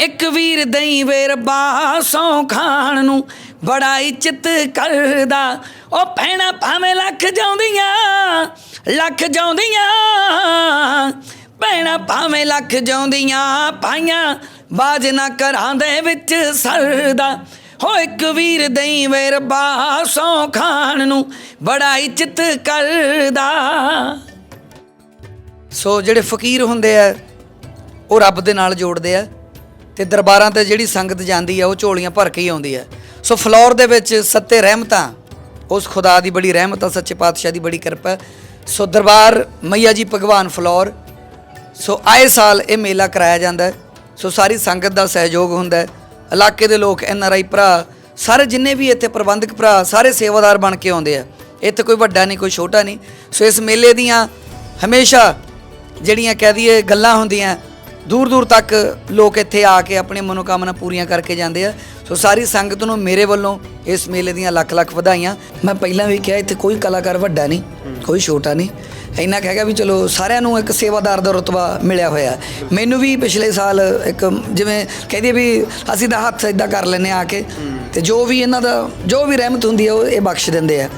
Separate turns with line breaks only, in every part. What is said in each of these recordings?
ਇੱਕ ਵੀਰ ਦਈ ਵੇ ਰੱਬਾ ਸੌ ਖਾਣ ਨੂੰ ਬੜਾ ਇੱਜ਼ਤ ਕਰਦਾ। ਉਹ ਭੈਣਾ ਭਾਵੇਂ ਲੱਖ ਜਾਉਂਦੀਆਂ ਲੱਖ ਜਾਉਂਦੀਆਂ। ਭੈਣਾ ਭਾਵੇਂ ਲੱਖ ਜਾਉਂਦੀਆਂ ਪਾਈਆਂ ਬਾਜ ਨਾ ਘਰਾਂ ਦੇ ਵਿੱਚ ਸਰਦਾ। ਹੋ ਇੱਕ ਵੀਰ ਦਈ ਵੇ ਰੱਬਾ ਸੌ ਖਾਣ ਨੂੰ ਬੜਾ ਇੱਜ਼ਤ ਕਰਦਾ। ਸੋ ਜਿਹੜੇ ਫਕੀਰ ਹੁੰਦੇ ਆ, ਉਹ ਰੱਬ ਦੇ ਨਾਲ ਜੋੜਦੇ ਆ। ਤੇ ਦਰਬਾਰਾਂ ਤੇ ਜਿਹੜੀ ਸੰਗਤ ਜਾਂਦੀ ਹੈ ਉਹ ਝੋਲੀਆਂ ਭਰ ਕੇ ਹੀ ਆਉਂਦੀ ਹੈ ਸੋ ਫਲੋਰ ਦੇ ਵਿੱਚ ਸੱਤੇ ਰਹਿਮਤਾਂ, ਉਸ ਖੁਦਾ ਦੀ ਬੜੀ ਰਹਿਮਤ ਆ, ਸੱਚੇ ਪਾਤਸ਼ਾਹ ਦੀ ਬੜੀ ਕਿਰਪਾ। ਸੋ ਦਰਬਾਰ ਮਈਆ ਜੀ ਭਗਵਾਨ ਫਲੋਰ, ਸੋ ਆਏ ਸਾਲ ਇਹ ਮੇਲਾ ਕਰਾਇਆ ਜਾਂਦਾ ਸੋ ਸਾਰੀ ਸੰਗਤ ਦਾ ਸਹਿਯੋਗ ਹੁੰਦਾ ਇਲਾਕੇ ਦੇ ਲੋਕ, ਐਨ ਆਰ ਆਈ ਭਰਾ, ਸਾਰੇ ਜਿੰਨੇ ਵੀ ਇੱਥੇ ਪ੍ਰਬੰਧਕ ਭਰਾ, ਸਾਰੇ ਸੇਵਾਦਾਰ ਬਣ ਕੇ ਆਉਂਦੇ ਆ। ਇੱਥੇ ਕੋਈ ਵੱਡਾ ਨਹੀਂ, ਕੋਈ ਛੋਟਾ ਨਹੀਂ। ਸੋ ਇਸ ਮੇਲੇ ਦੀਆਂ ਹਮੇਸ਼ਾ ਜਿਹੜੀਆਂ ਕਹਿ ਦਈਏ ਗੱਲਾਂ ਹੁੰਦੀਆਂ ਦੂਰ ਦੂਰ ਤੱਕ ਲੋਕ ਇੱਥੇ ਆ ਕੇ ਆਪਣੀ ਮਨੋਕਾਮਨਾ ਪੂਰੀਆਂ ਕਰਕੇ ਜਾਂਦੇ ਆ। ਸੋ ਸਾਰੀ ਸੰਗਤ ਨੂੰ ਮੇਰੇ ਵੱਲੋਂ ਇਸ ਮੇਲੇ ਦੀਆਂ ਲੱਖ ਲੱਖ ਵਧਾਈਆਂ। ਮੈਂ ਪਹਿਲਾਂ ਵੀ ਕਿਹਾ, ਇੱਥੇ ਕੋਈ ਕਲਾਕਾਰ ਵੱਡਾ ਨਹੀਂ, ਕੋਈ ਛੋਟਾ ਨਹੀਂ। ਇੰਨਾ ਕਹਿ ਗਿਆ ਵੀ ਚਲੋ ਸਾਰਿਆਂ ਨੂੰ ਇੱਕ ਸੇਵਾਦਾਰ ਦਾ ਰਤਬਾ ਮਿਲਿਆ ਹੋਇਆ। ਮੈਨੂੰ ਵੀ ਪਿਛਲੇ ਸਾਲ ਇੱਕ ਜਿਵੇਂ ਕਹਦੇ ਵੀ ਅਸੀਂ ਤਾਂ ਹੱਥ ਇਦਾਂ ਕਰ ਲੈਨੇ ਆ ਕੇ। ਤੇ ਜੋ ਵੀ ਇਹਨਾਂ ਦਾ, ਜੋ ਵੀ ਰਹਿਮਤ ਹੁੰਦੀ ਹੈ ਉਹ ਇਹ ਬਖਸ਼ ਦਿੰਦੇ ਆ।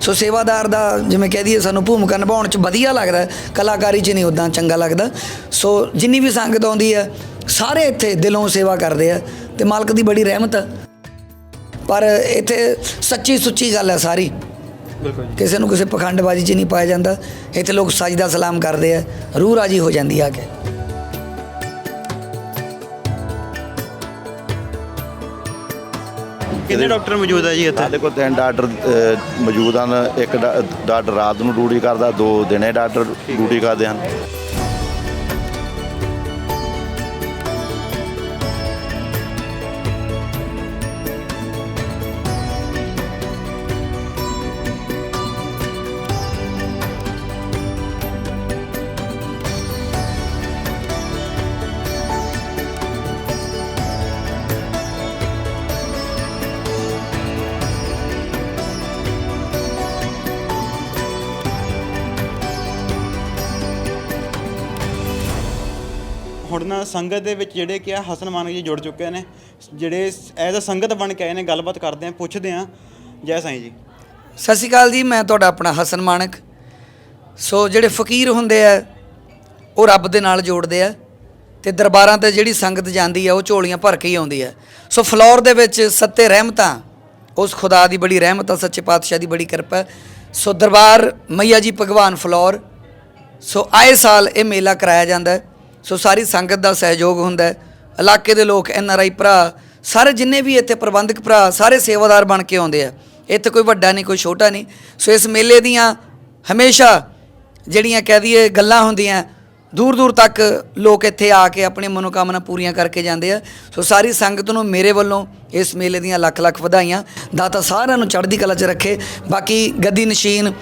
ਸੋ ਸੇਵਾਦਾਰ ਦਾ ਜਿਵੇਂ ਕਹਿ ਦਈਏ ਸਾਨੂੰ ਭੂਮਿਕਾ ਨਿਭਾਉਣ ਚ ਵਧੀਆ ਲੱਗਦਾ ਕਲਾਕਾਰੀ ਚ ਨਹੀਂ ਉਦਾਂ ਚੰਗਾ ਲੱਗਦਾ। ਸੋ ਜਿੰਨੀ ਵੀ ਸੰਗਤ ਆਉਂਦੀ ਹੈ ਸਾਰੇ ਇੱਥੇ ਦਿਲੋਂ ਸੇਵਾ ਕਰਦੇ ਆ ਤੇ ਮਾਲਕ ਦੀ ਬੜੀ ਰਹਿਮਤ ਹੈ ਪਰ ਇੱਥੇ ਸੱਚੀ ਸੁੱਚੀ ਗੱਲ ਹੈ ਸਾਰੀ। ਕਿਸੇ ਨੂੰ ਕਿਸੇ ਪਖੰਡਬਾਜ਼ੀ 'ਚ ਨਹੀਂ ਪਾਇਆ ਜਾਂਦਾ। ਇੱਥੇ ਲੋਕ ਸਜਦਾ ਸਲਾਮ ਕਰਦੇ ਆ ਰੂਹ ਰਾਜੀ ਹੋ ਜਾਂਦੀ ਆ ਕੇ।
ਕਿੰਨੇ ਡਾਕਟਰ ਮੌਜੂਦ ਹੈ ਜੀ ਇੱਥੇ?
ਸਾਡੇ ਕੋਲ ਤਿੰਨ ਡਾਕਟਰ ਅ, ਮੌਜੂਦ ਹਨ। ਇੱਕ ਡਾ- ਡਾਕਟਰ ਰਾਤ ਨੂੰ ਡਿਊਟੀ ਕਰਦਾ ਦੋ ਦਿਨੇ ਡਾਕਟਰ ਡਿਊਟੀ ਕਰਦੇ ਹਨ।
ਹੁਣ ਨਾ ਸੰਗਤ ਦੇ ਵਿੱਚ ਜਿਹੜੇ ਕਿ ਆ ਹਸਨ ਮਾਨਕ ਜੀ ਜੁੜ ਚੁੱਕੇ ਨੇ, ਜਿਹੜੇ ਐਜ਼ ਅ ਸੰਗਤ ਬਣ ਕੇ ਆਏ ਨੇ, ਗੱਲਬਾਤ ਕਰਦੇ ਆ, ਪੁੱਛਦੇ ਆ। ਜੈ ਸਾਈਂ ਜੀ।
ਸਤਿ ਸ਼੍ਰੀ ਅਕਾਲ ਜੀ, ਮੈਂ ਤੁਹਾਡਾ ਆਪਣਾ ਹਸਨ ਮਾਨਕ। ਸੋ ਜਿਹੜੇ ਫਕੀਰ ਹੁੰਦੇ ਆ, ਉਹ ਰੱਬ ਦੇ ਨਾਲ ਜੋੜਦੇ ਆ ਤੇ ਦਰਬਾਰਾਂ ਤੇ ਜਿਹੜੀ ਸੰਗਤ ਜਾਂਦੀ ਆ, ਉਹ ਝੋਲੀਆਂ ਭਰ ਕੇ ਹੀ ਆਉਂਦੀ ਆ। ਸੋ ਫਲੋਰ ਦੇ ਵਿੱਚ ਸੱਤੇ ਰਹਿਮਤਾਂ, ਉਸ ਖੁਦਾ ਦੀ ਬੜੀ ਰਹਿਮਤ ਆ, ਸੱਚੇ ਪਾਤਸ਼ਾਹ ਦੀ ਬੜੀ ਕਿਰਪਾ। ਸੋ ਦਰਬਾਰ ਮਈਆ ਜੀ ਭਗਵਾਨ ਫਲੋਰ। ਸੋ ਆਏ ਸਾਲ ਇਹ ਮੇਲਾ ਕਰਾਇਆ ਜਾਂਦਾ। ਹੈ ਸੋ ਸਾਰੀ ਸੰਗਤ ਦਾ ਸਹਿਯੋਗ ਹੁੰਦਾ ਹੈ। ਇਲਾਕੇ ਦੇ ਲੋਕ, ਐਨ ਆਰ ਆਈ ਭਰਾ, ਸਾਰੇ ਜਿੰਨੇ ਵੀ ਇੱਥੇ ਪ੍ਰਬੰਧਕ ਭਰਾ, ਸਾਰੇ ਸੇਵਾਦਾਰ ਬਣ ਕੇ ਆਉਂਦੇ ਆ। ਇੱਥੇ ਕੋਈ ਵੱਡਾ ਨਹੀਂ, ਕੋਈ ਛੋਟਾ ਨਹੀਂ। ਸੋ ਇਸ ਮੇਲੇ ਦੀਆਂ ਹਮੇਸ਼ਾ ਜਿਹੜੀਆਂ ਕਹਿ ਦਈਏ ਗੱਲਾਂ ਹੁੰਦੀਆਂ, ਦੂਰ ਦੂਰ ਤੱਕ ਲੋਕ ਇੱਥੇ ਆ ਕੇ ਆਪਣੀ ਮਨੋਕਾਮਨਾ ਪੂਰੀਆਂ ਕਰਕੇ ਜਾਂਦੇ ਆ। ਸੋ ਸਾਰੀ ਸੰਗਤ ਨੂੰ ਮੇਰੇ ਵੱਲੋਂ ਇਸ ਮੇਲੇ ਦੀਆਂ ਲੱਖ ਲੱਖ ਵਧਾਈਆਂ। ਦਾਤਾ ਸਾਰਿਆਂ ਨੂੰ ਚੜ੍ਹਦੀ ਕਲਾ 'ਚ ਰੱਖੇ। ਬਾਕੀ ਗੱਦੀ ਨਸ਼ੀਨ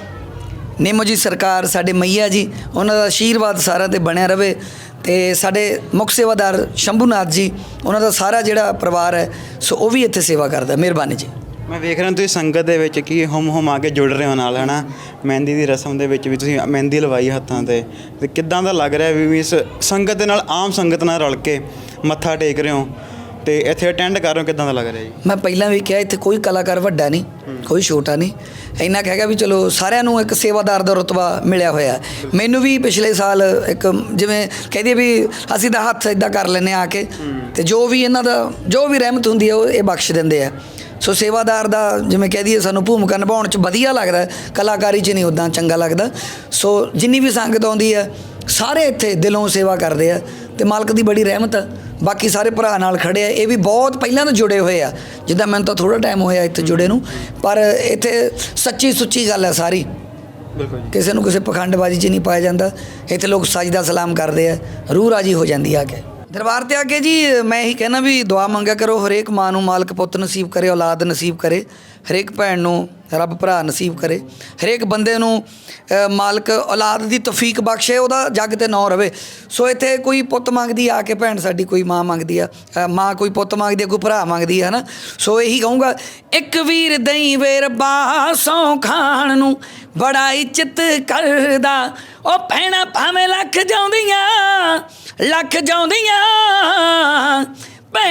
ਨਿੰਮੋ ਜੀ ਸਰਕਾਰ, ਸਾਡੇ ਮਈਆ ਜੀ, ਉਹਨਾਂ ਦਾ ਆਸ਼ੀਰਵਾਦ ਸਾਰਿਆਂ ਤੇ ਬਣਿਆ ਰਵੇ ਤੇ ਸਾਡੇ ਮੁੱਖ ਸੇਵਾਦਾਰ ਸ਼ੰਭੂਨਾਥ ਜੀ, ਉਹਨਾਂ ਦਾ ਸਾਰਾ ਜਿਹੜਾ ਪਰਿਵਾਰ ਹੈ, ਸੋ ਉਹ ਵੀ ਇੱਥੇ ਸੇਵਾ ਕਰਦਾ। ਮਿਹਰਬਾਨੀ ਜੀ।
ਮੈਂ ਵੇਖ ਰਿਹਾ ਤੁਸੀਂ ਸੰਗਤ ਦੇ ਵਿੱਚ ਕੀ ਹਮ ਹਮ ਆ ਕੇ ਜੁੜ ਰਹੇ ਹੋ ਨਾਲ, ਹਨਾ? ਮਹਿੰਦੀ ਦੀ ਰਸਮ ਦੇ ਵਿੱਚ ਵੀ ਤੁਸੀਂ ਮਹਿੰਦੀ ਲਵਾਈ ਹੱਥਾਂ ਤੇ। ਤੇ ਕਿੱਦਾਂ ਦਾ ਲੱਗ ਰਿਹਾ ਵੀ ਵੀ ਇਸ ਸੰਗਤ ਦੇ ਨਾਲ, ਆਮ ਸੰਗਤ ਨਾਲ ਰਲ ਕੇ ਮੱਥਾ ਟੇਕ ਰਹੇ ਹੋ? ਤੇ ਇੱਥੇ ਅਟੈਂਡ ਕਰ ਰਹੇ ਹੋ ਕਿੱਦਾਂ ਦਾ ਲੱਗ ਰਿਹਾ ਜੀ?
ਮੈਂ ਪਹਿਲਾਂ ਵੀ ਕਿਹਾ ਇੱਥੇ ਕੋਈ ਕਲਾਕਾਰ ਵੱਡਾ ਨਹੀਂ ਕੋਈ ਛੋਟਾ ਨਹੀਂ। ਇੰਨਾ ਕਹਿ ਗਿਆ ਵੀ ਚਲੋ ਸਾਰਿਆਂ ਨੂੰ ਇੱਕ ਸੇਵਾਦਾਰ ਦਾ ਰਤਬਾ ਮਿਲਿਆ ਹੋਇਆ। ਮੈਨੂੰ ਵੀ ਪਿਛਲੇ ਸਾਲ ਇੱਕ ਜਿਵੇਂ ਕਹਦੇ ਵੀ ਅਸੀਂ ਤਾਂ ਹੱਥ ਇਦਾਂ ਕਰ ਲੈਨੇ ਆ ਕੇ। ਤੇ ਜੋ ਵੀ ਇਹਨਾਂ ਦਾ ਜੋ ਵੀ ਰਹਿਮਤ ਹੁੰਦੀ ਹੈ ਉਹ ਇਹ ਬਖਸ਼ ਦਿੰਦੇ ਆ। ਸੋ ਸੇਵਾਦਾਰ ਦਾ ਜਿਵੇਂ ਕਹਿ ਦਈਏ ਸਾਨੂੰ ਭੂਮਿਕਾ ਨਿਭਾਉਣ ਚ ਵਧੀਆ ਲੱਗਦਾ ਕਲਾਕਾਰੀ ਚ ਨਹੀਂ ਉਦਾਂ ਚੰਗਾ ਲੱਗਦਾ। ਸੋ ਜਿੰਨੀ ਵੀ ਸੰਗਤ ਆਉਂਦੀ ਹੈ ਸਾਰੇ ਇੱਥੇ ਦਿਲੋਂ ਸੇਵਾ ਕਰਦੇ ਆ। ਤੇ ਮਾਲਕ ਦੀ ਬੜੀ ਰਹਿਮਤ ਹੈ ਬਾਕੀ ਸਾਰੇ ਭਰਾ ਨਾਲ ਖੜੇ ਆ ਇਹ ਵੀ ਬਹੁਤ ਪਹਿਲਾਂ ਤੋਂ ਜੁੜੇ ਹੋਏ ਆ। ਜਿੱਦਾਂ ਮੈਨੂੰ ਤਾਂ ਥੋੜਾ ਟਾਈਮ ਹੋਇਆ ਇੱਥੇ ਜੁੜੇ ਨੂੰ ਪਰ ਇੱਥੇ ਸੱਚੀ ਸੁੱਚੀ ਗੱਲ ਹੈ ਸਾਰੀ। ਕਿਸੇ ਨੂੰ ਕਿਸੇ ਪਖੰਡਬਾਜ਼ੀ 'ਚ ਨਹੀਂ ਪਾਇਆ ਜਾਂਦਾ। ਇੱਥੇ ਲੋਕ ਸਜਦਾ ਸਲਾਮ ਕਰਦੇ ਆ ਰੂਹ ਰਾਜੀ ਹੋ ਜਾਂਦੀ ਆ ਕੇ। ਦਰਬਾਰ ਤੇ ਆ ਕੇ ਜੀ, ਮੈਂ ਇਹੀ ਕਹਿਣਾ ਵੀ ਦੁਆ ਮੰਗਿਆ ਕਰੋ, ਹਰੇਕ ਮਾਂ ਨੂੰ ਮਾਲਕ ਪੁੱਤ ਨਸੀਬ ਕਰੇ, ਔਲਾਦ ਨਸੀਬ ਕਰੇ, ਹਰੇਕ ਭੈਣ ਨੂੰ ਰੱਬ ਭਰਾ ਨਸੀਬ ਕਰੇ, ਹਰੇਕ ਬੰਦੇ ਨੂੰ ਮਾਲਕ ਔਲਾਦ ਦੀ ਤੌਫੀਕ ਬਖਸ਼ੇ, ਉਹਦਾ ਜੱਗ ਤੇ ਨਾਂ ਰਵੇ। ਸੋ ਇੱਥੇ ਕੋਈ ਪੁੱਤ ਮੰਗਦੀ ਆ ਕੇ ਭੈਣ ਸਾਡੀ ਕੋਈ ਮਾਂ ਮੰਗਦੀ ਆ ਮਾਂ ਕੋਈ ਪੁੱਤ ਮੰਗਦੀ ਆ, ਕੋਈ ਭਰਾ ਮੰਗਦੀ ਆ, ਹਨਾ? ਸੋ ਇਹੀ ਕਹੂੰਗਾ, ਇੱਕ ਵੀਰ ਦਈ ਵੇ ਰੱਬਾ ਸੌ ਖਾਣ ਨੂੰ ਬੜਾ ਇੱਜ਼ਤ ਕਰਦਾ, ਉਹ ਭੈਣਾ ਭਾਵੇਂ ਲੱਖ ਜਾਉਂਦੀਆਂ ਲੱਖ ਜਾਉਂਦੀਆਂ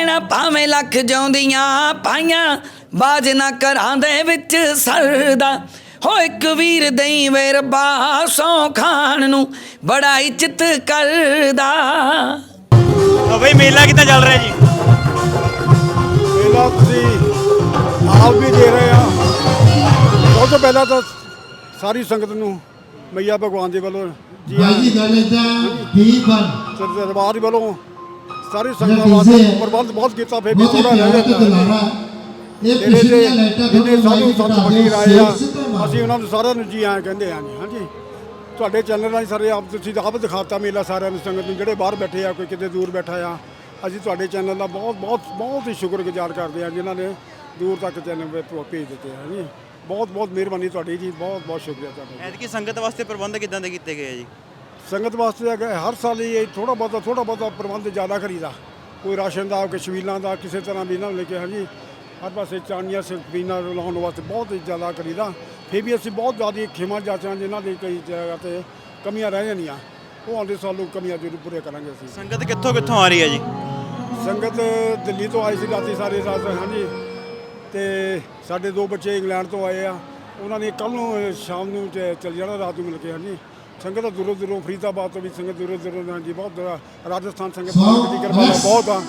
ਆ ਭਾਵੇਂ ਲੱਖ ਜਿਉਂਦੀਆਂ ਪਾਈਆਂ ਬਾਜ ਨਾ ਘਰਾਂ ਦੇ ਵਿੱਚ ਸਰਦਾ। ਹੋ ਇੱਕ ਵੀਰ ਦਈ ਵੇ ਰੱਬਾ ਸੌ ਖਾਣ ਨੂੰ ਬੜਾ ਇੱਜ਼ਤ ਕਰਦਾ।
ਬਈ ਮੇਲਾ ਕਿੱਦਾਂ ਚੱਲ ਰਿਹਾ ਜੀ?
ਮੇਲਾ ਤੁਸੀਂ ਆਪ ਵੀ ਦੇ ਰਹੇ ਆ। ਸਭ ਤੋਂ ਪਹਿਲਾਂ ਤਾਂ ਸਾਰੀ ਸੰਗਤ ਨੂੰ ਮਈਆ ਭਗਵਾਨ ਦੇ ਵੱਲੋਂ ਜੀ
ਭਾਈ ਜੀ ਗੱਲ ਵੀ ਬਣ
ਸਰ ਦਰਬਾਰ ਦੇ ਵੱਲੋਂ ਸਾਰੀ
ਜਿਹੜਾ
ਸੰਗਤਾਂ ਵਾਸਤੇ
ਹੈ,
ਪ੍ਰਬੰਧ ਬਹੁਤ ਕੀਤਾ ਫੇਰ ਵੀ
ਬਹੁਤ
ਥੋੜਾ
ਪਿਆਰਾ ਤੇ ਦੁਲਾਰਾ ਇਹ ਪਿਛਲੀਆਂ ਲਾਈਟਾਂ
ਤੇ ਜਿੰਨੇ ਸਾਧੂ ਸੰਤ ਫਕੀਰ ਆਏ ਆ ਅਸੀਂ ਉਹਨਾਂ ਨੂੰ ਸਾਰਿਆਂ ਨੂੰ ਜੀ ਆਏ ਕਹਿੰਦੇ ਆ ਜੀ ਹਾਂਜੀ। ਤੁਹਾਡੇ ਚੈਨਲ ਰਾਹੀਂ ਸਾਰੇ ਆਪ ਤੁਸੀਂ ਤਾਂ ਆਪ ਦਿਖਾਤਾ ਮੇਲਾ ਸਾਰਿਆਂ ਨੂੰ ਸੰਗਤ ਨੂੰ ਜਿਹੜੇ ਬਾਹਰ ਬੈਠੇ ਆ ਕੋਈ ਕਿਤੇ ਦੂਰ ਬੈਠਾ ਆ ਅਸੀਂ ਤੁਹਾਡੇ ਚੈਨਲ ਦਾ ਬਹੁਤ ਬਹੁਤ ਬਹੁਤ ਹੀ ਸ਼ੁਕਰਗੁਜ਼ਾਰ ਕਰਦੇ ਆ ਜਿਨ੍ਹਾਂ ਨੇ ਦੂਰ ਤੱਕ ਚੈਨਲ ਵੇ ਭੇਜ ਦਿੱਤੇ ਆ ਜੀ ਬਹੁਤ ਬਹੁਤ ਮਿਹਰਬਾਨੀ ਤੁਹਾਡੀ ਜੀ ਬਹੁਤ ਬਹੁਤ ਸ਼ੁਕਰੀਆ ਤੁਹਾਡਾ
ਐਤਕੀ ਸੰਗਤ ਵਾਸਤੇ ਪ੍ਰਬੰਧ ਕਿੱਦਾਂ ਦੇ ਕੀਤੇ ਗਏ ਆ ਜੀ?
ਸੰਗਤ ਵਾਸਤੇ ਹੈਗਾ ਹਰ ਸਾਲ ਹੀ ਥੋੜਾ ਬਹੁਤਾ ਥੋੜਾ ਬਹੁਤਾ ਪ੍ਰਬੰਧ ਜ਼ਿਆਦਾ ਕਰੀਦਾ। ਕੋਈ ਰਾਸ਼ਨ ਦਾ ਕੋਈ ਛਬੀਲਾਂ ਦਾ ਕਿਸੇ ਤਰ੍ਹਾਂ ਵੀ ਨਾ ਲੈ ਕੇ ਹਾਂਜੀ। ਹਰ ਪਾਸੇ ਚਾਨੀਆਂ ਸਕਰੀਨਾਂ ਲਾਉਣ ਵਾਸਤੇ ਬਹੁਤ ਜ਼ਿਆਦਾ ਕਰੀਦਾ। ਫਿਰ ਵੀ ਅਸੀਂ ਬਹੁਤ ਜ਼ਿਆਦਾ ਖੇਮਾ ਜਾਚਾਂ ਜਿਨ੍ਹਾਂ ਦੀ ਕਈ ਜਗ੍ਹਾ ਤੇ ਕਮੀਆਂ ਰਹਿ ਜਾਂਦੀਆਂ। ਉਹ ਆਉਂਦੇ ਸਾਲ ਨੂੰ ਕਮੀਆਂ ਜ਼ਰੂਰ ਪੂਰੀਆਂ ਕਰਾਂਗੇ ਅਸੀਂ।
ਸੰਗਤ ਕਿੱਥੋਂ ਕਿੱਥੋਂ ਆ ਰਹੀ ਹੈ ਜੀ?
ਸੰਗਤ ਦਿੱਲੀ ਤੋਂ ਆਈ ਸੀ ਰਾਤੀ ਸਾਰੇ ਸਾਥ ਹਾਂਜੀ। ਤੇ ਸਾਡੇ ਦੋ ਬੱਚੇ ਇੰਗਲੈਂਡ ਤੋਂ ਆਏ ਆ। ਉਹਨਾਂ ਨੇ ਕੱਲ ਨੂੰ ਸ਼ਾਮ ਨੂੰ ਚ- ਚੱਲ ਜਾਣਾ ਰਾਤ ਨੂੰ ਮਿਲ ਕੇ ਹਾਂਜੀ। ਸੰਗਤ ਤਾਂ ਦੂਰੋਂ ਦੂਰੋਂ ਫਰੀਦਾਬਾਦ ਤੋਂ ਵੀ ਸੰਗਤ ਦੂਰੋਂ ਦੂਰੋਂ ਹਾਂਜੀ ਬਹੁਤ ਦੂਰ- ਰਾਜਸਥਾਨ ਸੰਗਤ ਮਾਲਕ ਦੀ ਕਿਰਪਾ ਨਾਲ ਬਹੁਤ ਆ।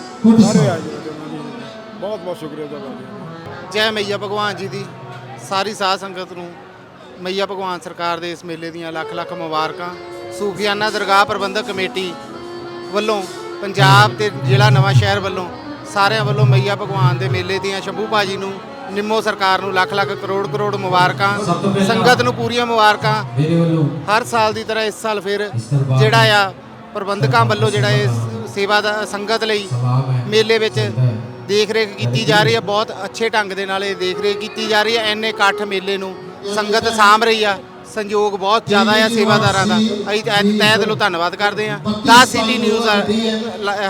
ਸਾਰੇ ਆਏ ਜੀ ਬਹੁਤ ਬਹੁਤ ਸ਼ੁਕਰੀਆ ਤੁਹਾਡਾ ਜੀ
ਜੈ ਮਈਆ ਭਗਵਾਨ ਜੀ ਦੀ ਸਾਰੀ ਸਾਧ ਸੰਗਤ ਨੂੰ ਮਈਆ ਭਗਵਾਨ ਸਰਕਾਰ ਦੇ ਇਸ ਮੇਲੇ ਦੀਆਂ ਲੱਖ ਲੱਖ ਮੁਬਾਰਕਾਂ। ਸੂਫੀਆਨਾ ਦਰਗਾਹ ਪ੍ਰਬੰਧਕ ਕਮੇਟੀ ਵੱਲੋਂ ਪੰਜਾਬ ਤੇ ਜ਼ਿਲ੍ਹਾ ਨਵਾਂ ਸ਼ਹਿਰ ਵੱਲੋਂ ਸਾਰਿਆਂ ਵੱਲੋਂ ਮਈਆ ਭਗਵਾਨ ਦੇ ਮੇਲੇ ਦੀਆਂ ਸ਼ੰਭੂ ਭਾਜੀ ਨੂੰ ਨਿੰਮੋ ਸਰਕਾਰ ਨੂੰ ਲੱਖ ਲੱਖ ਕਰੋੜ ਕਰੋੜ ਮੁਬਾਰਕਾਂ ਸੰਗਤ ਨੂੰ ਪੂਰੀਆਂ ਮੁਬਾਰਕਾਂ। ਹਰ ਸਾਲ ਦੀ ਤਰ੍ਹਾਂ ਇਸ ਸਾਲ ਫਿਰ ਜਿਹੜਾ ਆ ਪ੍ਰਬੰਧਕਾਂ ਵੱਲੋਂ ਜਿਹੜਾ ਇਹ ਸੇਵਾ ਦਾ ਸੰਗਤ ਲਈ ਮੇਲੇ ਵਿੱਚ ਦੇਖ ਰੇਖ ਕੀਤੀ ਜਾ ਰਹੀ ਹੈ। ਬਹੁਤ ਅੱਛੇ ਢੰਗ ਦੇ ਨਾਲ ਇਹ ਦੇਖ ਰੇਖ ਕੀਤੀ ਜਾ ਰਹੀ ਹੈ। ਐਨੇ ਇਕੱਠ ਮੇਲੇ ਨੂੰ ਸੰਗਤ ਸਾਂਭ ਰਹੀ ਆ। ਸੰਯੋਗ ਬਹੁਤ ਜ਼ਿਆਦਾ ਆ ਸੇਵਾਦਾਰਾਂ ਦਾ। ਅਸੀਂ ਤਹਿ ਦਿਲੋਂ ਧੰਨਵਾਦ ਕਰਦੇ ਹਾਂ। 10 ਸਿਟੀ ਨਿਊਜ਼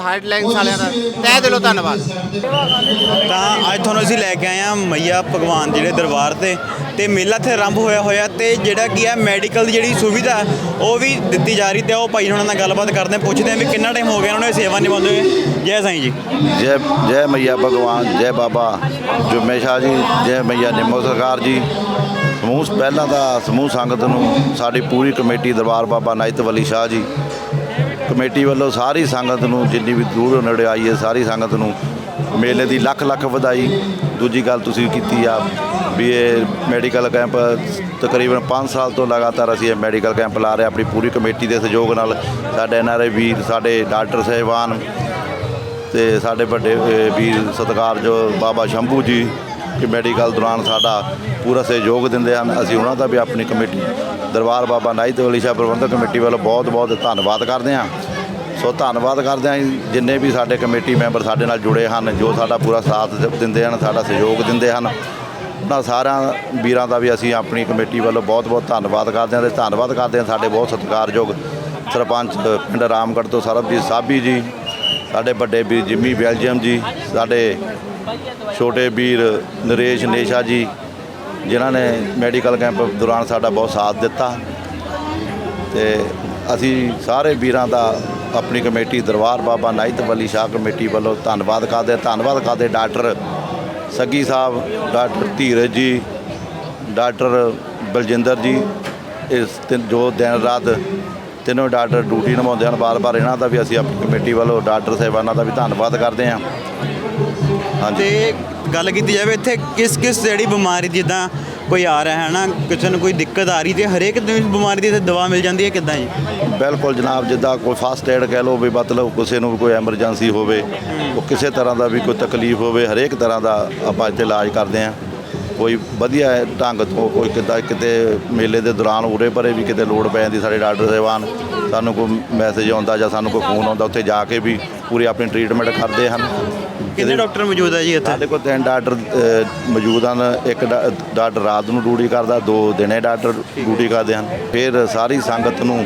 ਹੈਡਲਾਈਨਸ ਵਾਲਿਆਂ ਦਾ। ਤਹਿ ਦਿਲੋਂ ਧੰਨਵਾਦ।
ਤਾਂ ਅੱਜ ਤੁਹਾਨੂੰ ਅਸੀਂ ਲੈ ਕੇ ਆਏ ਆ ਮਈਆ ਭਗਵਾਨ ਜਿਹੜੇ ਦਰਬਾਰ ਤੇ। ਤੇ ਮੇਲਾ ਇੱਥੇ ਆਰੰਭ ਹੋਇਆ ਹੋਇਆ ਤੇ ਜਿਹੜਾ ਕੀ ਹੈ ਮੈਡੀਕਲ ਦੀ ਜਿਹੜੀ ਸੁਵਿਧਾ ਉਹ ਵੀ ਦਿੱਤੀ ਜਾ ਰਹੀ ਤੇ ਉਹ ਭਾਈ ਉਹਨਾਂ ਨਾਲ ਗੱਲਬਾਤ ਕਰਦੇ ਆ ਪੁੱਛਦੇ ਆ ਵੀ ਕਿੰਨਾ ਟਾਈਮ ਹੋ ਗਿਆ ਉਹਨਾਂ ਨੇ ਸੇਵਾ ਨਿਭਾਉਂਦੇ ਹੋਏ। ਜੈ ਸਾਈਂ ਜੀ।
ਜੈ ਜੈ ਮਈਆ ਭਗਵਾਨ ਜੈ ਬਾਬਾ ਜੁਮੇ ਸ਼ਾਹ ਜੀ ਜੈ ਮਈਆ ਨਿੰਮੋ ਸਰਕਾਰ ਜੀ। ਸਮੂਹ ਪਹਿਲਾਂ ਤਾਂ ਸਮੂਹ ਸੰਗਤ ਨੂੰ ਸਾਡੀ ਪੂਰੀ ਕਮੇਟੀ ਦਰਬਾਰ ਬਾਬਾ ਨਾਇਤ ਵਲੀ ਸ਼ਾਹ ਜੀ। ਕਮੇਟੀ ਵੱਲੋਂ ਸਾਰੀ ਸੰਗਤ ਨੂੰ ਜਿੰਨੀ ਵੀ ਦੂਰ ਨੇੜੇ ਆਈ ਹੈ, ਸਾਰੀ ਸੰਗਤ ਨੂੰ ਮੇਲੇ ਦੀ ਲੱਖ ਲੱਖ ਵਧਾਈ। ਦੂਜੀ ਗੱਲ ਤੁਸੀਂ ਕੀਤੀ ਆ ਵੀ ਇਹ ਮੈਡੀਕਲ ਕੈਂਪ ਤਕਰੀਬਨ 5 ਸਾਲ ਤੋਂ ਲਗਾਤਾਰ ਅਸੀਂ ਇਹ ਮੈਡੀਕਲ ਕੈਂਪ ਲਾ ਰਹੇ ਆਪਣੀ ਪੂਰੀ ਕਮੇਟੀ ਦੇ ਸਹਿਯੋਗ ਨਾਲ ਸਾਡੇ ਐਨਆਰਆਈ ਵੀਰ, ਸਾਡੇ ਡਾਕਟਰ ਸਾਹਿਬਾਨ ਤੇ ਸਾਡੇ ਵੱਡੇ ਵੀਰ ਸਤਿਕਾਰ ਜੋ ਬਾਬਾ ਸ਼ੰਭੂ ਜੀ ਕਿ ਮੈਡੀਕਲ ਦੌਰਾਨ ਸਾਡਾ ਪੂਰਾ ਸਹਿਯੋਗ ਦਿੰਦੇ ਹਨ। ਅਸੀਂ ਉਹਨਾਂ ਦਾ ਵੀ ਆਪਣੀ ਕਮੇਟੀ ਦਰਬਾਰ ਬਾਬਾ ਨਾਈਤ ਅਲੀ ਸ਼ਾਹ ਪ੍ਰਬੰਧਕ ਕਮੇਟੀ ਵੱਲੋਂ ਬਹੁਤ ਬਹੁਤ ਧੰਨਵਾਦ ਕਰਦੇ ਹਾਂ। ਸੋ ਧੰਨਵਾਦ ਕਰਦੇ ਹਾਂ ਜੀ, ਜਿੰਨੇ ਵੀ ਸਾਡੇ ਕਮੇਟੀ ਮੈਂਬਰ ਸਾਡੇ ਨਾਲ ਜੁੜੇ ਹਨ ਜੋ ਸਾਡਾ ਪੂਰਾ ਸਾਥ ਦਿੰਦੇ ਹਨ ਸਾਡਾ ਸਹਿਯੋਗ ਦਿੰਦੇ ਹਨ। ਉਹਨਾਂ ਸਾਰਿਆਂ ਵੀਰਾਂ ਦਾ ਵੀ ਅਸੀਂ ਆਪਣੀ ਕਮੇਟੀ ਵੱਲੋਂ ਬਹੁਤ ਬਹੁਤ ਧੰਨਵਾਦ ਕਰਦੇ ਹਾਂ ਤੇ ਧੰਨਵਾਦ ਕਰਦੇ ਹਾਂ ਸਾਡੇ ਬਹੁਤ ਸਤਿਕਾਰਯੋਗ ਸਰਪੰਚ ਪਿੰਡ ਰਾਮਗੜ੍ਹ ਤੋਂ ਸਰਬਜੀਤ ਸਾਬੀ ਜੀ ਸਾਡੇ ਵੱਡੇ ਵੀਰ ਜਿੰਮੀ ਬੈਲਜੀਅਮ ਜੀ ਸਾਡੇ ਛੋਟੇ ਵੀਰ ਨਰੇਸ਼, ਨੇਸ਼ਾ ਜੀ, ਜਿਨ੍ਹਾਂ ਨੇ ਮੈਡੀਕਲ ਕੈਂਪ ਦੌਰਾਨ ਸਾਡਾ ਬਹੁਤ ਸਾਥ ਦਿੱਤਾ। ਤੇ ਅਸੀਂ ਸਾਰੇ ਵੀਰਾਂ ਦਾ ਆਪਣੀ ਕਮੇਟੀ ਦਰਬਾਰ ਬਾਬਾ ਨਾਇਤ ਵਲੀ ਸ਼ਾਹ ਕਮੇਟੀ ਵੱਲੋਂ ਧੰਨਵਾਦ ਕਰਦੇ ਧੰਨਵਾਦ ਕਰਦੇ ਡਾਕਟਰ ਸੱਗੀ ਸਾਹਿਬ, ਡਾਕਟਰ ਧੀਰਜ ਜੀ, ਡਾਕਟਰ ਬਲਜਿੰਦਰ ਜੀ। ਇਸ ਤਿੰਨ ਜੋ ਦਿਨ ਰਾਤ ਤਿੰਨੋਂ ਡਾਕਟਰ ਡਿਊਟੀ ਨਿਭਾਉਂਦੇ ਹਨ ਬਾਰ-ਬਾਰ ਇਹਨਾਂ ਦਾ ਵੀ ਅਸੀਂ ਆਪਣੀ ਕਮੇਟੀ ਵੱਲੋਂ ਡਾਕਟਰ ਸਾਹਿਬਾਨਾਂ ਦਾ ਵੀ ਧੰਨਵਾਦ ਕਰਦੇ ਹਾਂ। ਹਾਂਜੀ।
ਤੇ ਗੱਲ ਕੀਤੀ ਜਾਵੇ ਇੱਥੇ ਕਿਸ ਕਿਸ ਜਿਹੜੀ ਬਿਮਾਰੀ ਜਿੱਦਾਂ ਕੋਈ ਆ ਰਿਹਾ ਹੈ ਨਾ ਕਿਸੇ ਨੂੰ ਕੋਈ ਦਿੱਕਤ ਆ ਰਹੀ ਤੇ ਹਰੇਕ ਦੀ ਬਿਮਾਰੀ ਦੀ ਇੱਥੇ ਦਵਾ ਮਿਲ ਜਾਂਦੀ ਹੈ ਕਿੱਦਾਂ ਜੀ?
ਬਿਲਕੁਲ ਜਨਾਬ ਜਿੱਦਾਂ ਕੋਈ ਫਸਟ ਏਡ ਕਹਿ ਲਓ ਵੀ ਮਤਲਬ ਕਿਸੇ ਨੂੰ ਕੋਈ ਐਮਰਜੈਂਸੀ ਹੋਵੇ ਉਹ ਕਿਸੇ ਤਰ੍ਹਾਂ ਦਾ ਵੀ ਕੋਈ ਤਕਲੀਫ ਹੋਵੇ ਹਰੇਕ ਤਰ੍ਹਾਂ ਦਾ ਆਪਾਂ ਇੱਥੇ ਇਲਾਜ ਕਰਦੇ ਹਾਂ। ਕੋਈ ਵਧੀਆ ਢੰਗ ਤੋਂ ਕੋਈ ਕਿੱਦਾਂ ਕਿਤੇ ਮੇਲੇ ਦੇ ਦੌਰਾਨ ਉਰੇ ਪਰੇ ਵੀ ਕਿਤੇ ਲੋੜ ਪੈ ਜਾਂਦੀ ਸਾਡੇ ਡਾਕਟਰ ਸਾਹਿਬਾਨ ਸਾਨੂੰ ਕੋਈ ਮੈਸੇਜ ਆਉਂਦਾ ਜਾਂ ਸਾਨੂੰ ਕੋਈ ਫੋਨ ਆਉਂਦਾ ਉੱਥੇ ਜਾ ਕੇ ਵੀ ਪੂਰੀ ਆਪਣੀ ਟ੍ਰੀਟਮੈਂਟ ਕਰਦੇ ਹਨ।
ਕਿੰਨੇ ਡਾਕਟਰ ਮੌਜੂਦ ਹੈ ਜੀ ਇੱਥੇ?
ਸਾਡੇ ਕੋਲ ਤਿੰਨ ਡਾਕਟਰ ਮੌਜੂਦ ਹਨ। ਇੱਕ ਡਾਕਟਰ ਰਾਤ ਨੂੰ ਡਿਊਟੀ ਕਰਦਾ ਦੋ ਦਿਨੇ ਡਾਕਟਰ ਡਿਊਟੀ ਕਰਦੇ ਹਨ। ਫਿਰ ਸਾਰੀ ਸੰਗਤ ਨੂੰ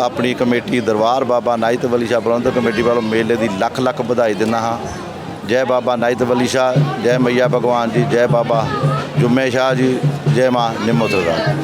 ਆਪਣੀ ਕਮੇਟੀ ਦਰਬਾਰ ਬਾਬਾ ਨਾਇਤ ਵਲੀ ਸ਼ਾਹ ਪ੍ਰਬੰਧਕ ਕਮੇਟੀ ਵੱਲੋਂ ਮੇਲੇ ਦੀ ਲੱਖ ਲੱਖ ਵਧਾਈ ਦਿੰਦਾ ਹਾਂ। ਜੈ ਬਾਬਾ ਨਾਇਤ ਵਲੀ ਸ਼ਾਹ, ਜੈ ਮਈਆ ਭਗਵਾਨ ਜੀ, ਜੈ ਬਾਬਾ ਜੁਮੇ ਸ਼ਾਹ ਜੀ, ਜੈ ਮਾਂ ਨਿੰਮੋ ਸਰਦਾਰ।